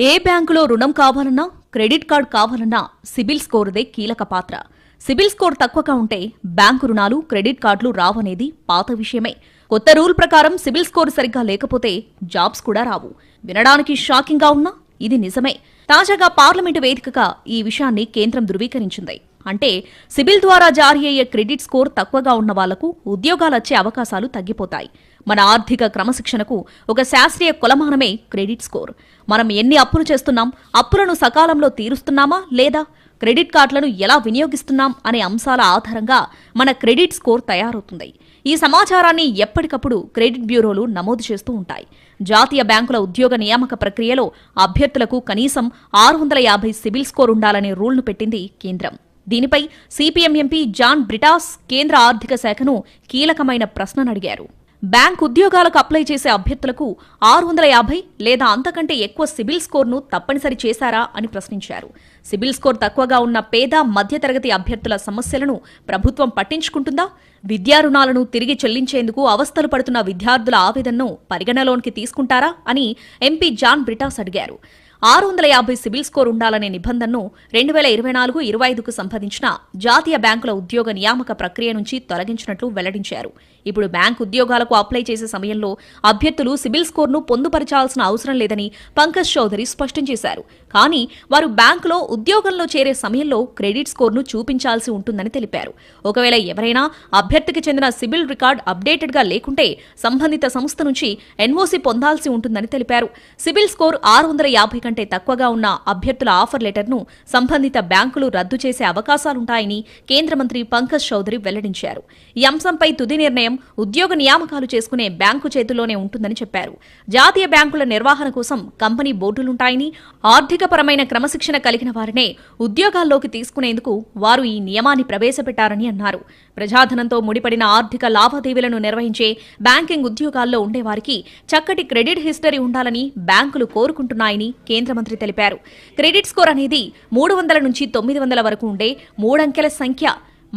ఏ బ్యాంకులో రుణం కావాలన్నా క్రెడిట్ కార్డ్ కావాలన్నా సిబిల్ స్కోరుదే కీలక పాత్ర. సిబిల్ స్కోర్ తక్కువగా ఉంటే బ్యాంకు రుణాలు క్రెడిట్ కార్డులు రావనేది పాత విషయమే. కొత్త రూల్ ప్రకారం సిబిల్ స్కోర్ సరిగ్గా లేకపోతే జాబ్స్ కూడా రావు. వినడానికి షాకింగ్గా ఉన్నా ఇది నిజమే. తాజాగా పార్లమెంటు వేదికగా ఈ విషయాన్ని కేంద్రం ధృవీకరించింది. అంటే సిబిల్ ద్వారా జారీ అయ్యే క్రెడిట్ స్కోర్ తక్కువగా ఉన్న వాళ్ళకు ఉద్యోగాలొచ్చే అవకాశాలు తగ్గిపోతాయి. మన ఆర్థిక క్రమశిక్షణకు ఒక శాస్త్రీయ కులమానమే క్రెడిట్ స్కోర్. మనం ఎన్ని అప్పులు చేస్తున్నాం అప్పులను సకాలంలో తీరుస్తున్నామా లేదా క్రెడిట్ కార్డులను ఎలా వినియోగిస్తున్నాం అనే అంశాల ఆధారంగా మన క్రెడిట్ స్కోర్ తయారవుతుంది. ఈ సమాచారాన్ని ఎప్పటికప్పుడు క్రెడిట్ బ్యూరోలు నమోదు చేస్తూ ఉంటాయి. జాతీయ బ్యాంకుల ఉద్యోగ నియామక ప్రక్రియలో అభ్యర్థులకు కనీసం ఆరు వందల యాభై సిబిల్ స్కోర్ ఉండాలనే రూల్ను పెట్టింది కేంద్రం. దీనిపై సిపిఎం ఎంపీ జాన్ బ్రిటాస్ కేంద్ర ఆర్థిక శాఖను కీలకమైన ప్రశ్నను అడిగారు. బ్యాంక్ ఉద్యోగాలకు అప్లై చేసే అభ్యర్థులకు ఆరు వందల యాభై లేదా అంతకంటే ఎక్కువ సిబిల్ స్కోర్ను తప్పనిసరి చేశారా అని ప్రశ్నించారు. సిబిల్ స్కోర్ తక్కువగా ఉన్న పేద మధ్యతరగతి అభ్యర్థుల సమస్యలను ప్రభుత్వం పట్టించుకుంటుందా? విద్యా రుణాలను తిరిగి చెల్లించేందుకు అవస్థలు పడుతున్న విద్యార్థుల ఆవేదనను పరిగణలోనికి తీసుకుంటారా అని ఎంపీ జాన్ బ్రిటాస్ అడిగారు. ఆరు వందల యాభై సిబిల్ స్కోర్ ఉండాలనే నిబంధనను రెండు వేల ఇరవై నాలుగు ఇరవై ఐదుకు సంబంధించిన జాతీయ బ్యాంకుల ఉద్యోగ నియామక ప్రక్రియ నుంచి తొలగించినట్లు వెల్లడించారు. ఇప్పుడు బ్యాంకు ఉద్యోగాలకు అప్లై చేసే సమయంలో అభ్యర్థులు సిబిల్ స్కోర్ను పొందుపరచాల్సిన అవసరం లేదని పంకజ్ చౌదరి స్పష్టం చేశారు. కానీ వారు బ్యాంకులో ఉద్యోగంలో చేరే సమయంలో క్రెడిట్ స్కోర్ను చూపించాల్సి ఉంటుందని తెలిపారు. ఒకవేళ ఎవరైనా అభ్యర్థికి చెందిన సిబిల్ రికార్డ్ అప్డేటెడ్గా లేకుంటే సంబంధిత సంస్థ నుంచి ఎన్ఓసీ పొందాల్సి ఉంటుందని తెలిపారు. సిబిల్ స్కోర్ ఆరు వందల యాభై కంటే తక్కువగా ఉన్న అభ్యర్థుల ఆఫర్ లెటర్ను సంబంధిత బ్యాంకులు రద్దు చేసే అవకాశాలుంటాయని కేంద్ర మంత్రి పంకజ్ చౌదరి వెల్లడించారు. ఈ అంశంపై తుది నిర్ణయం ఉద్యోగ నియామకాలు చేసుకునే బ్యాంకు చేతుల్లోనే ఉంటుందని చెప్పారు. జాతీయ బ్యాంకుల నిర్వహణ కోసం కంపెనీ బోర్డులుంటాయని ఆర్థికపరమైన క్రమశిక్షణ కలిగిన వారినే ఉద్యోగాల్లోకి తీసుకునేందుకు వారు ఈ నియమాన్ని ప్రవేశపెట్టారని అన్నారు. ప్రజాధనంతో ముడిపడిన ఆర్థిక లావాదేవీలను నిర్వహించే బ్యాంకింగ్ ఉద్యోగాల్లో ఉండేవారికి చక్కటి క్రెడిట్ హిస్టరీ ఉండాలని బ్యాంకులు కోరుకుంటున్నాయని కేంద్ర కేంద్ర మంత్రి తెలిపారు. క్రెడిట్ స్కోర్ అనేది మూడు వందల నుంచి తొమ్మిది వందల వరకు ఉండే మూడంకెల సంఖ్య.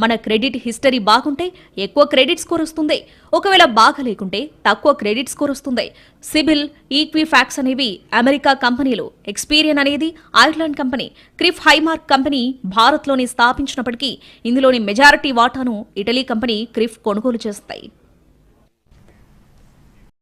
మన క్రెడిట్ హిస్టరీ బాగుంటే ఎక్కువ క్రెడిట్ స్కోర్ వస్తుంది. ఒకవేళ బాగా లేకుంటే తక్కువ క్రెడిట్ స్కోర్ వస్తుంది. సిబిల్ ఈక్విఫాక్స్ అనేవి అమెరికా కంపెనీలు. ఎక్స్పీరియన్ అనేది Ireland company. CRIF High Mark company భారత్లోని స్థాపించినప్పటికీ ఇందులోని మెజారిటీ వాటాను ఇటలీ కంపెనీ క్రిఫ్ కొనుగోలు చేస్తాయి.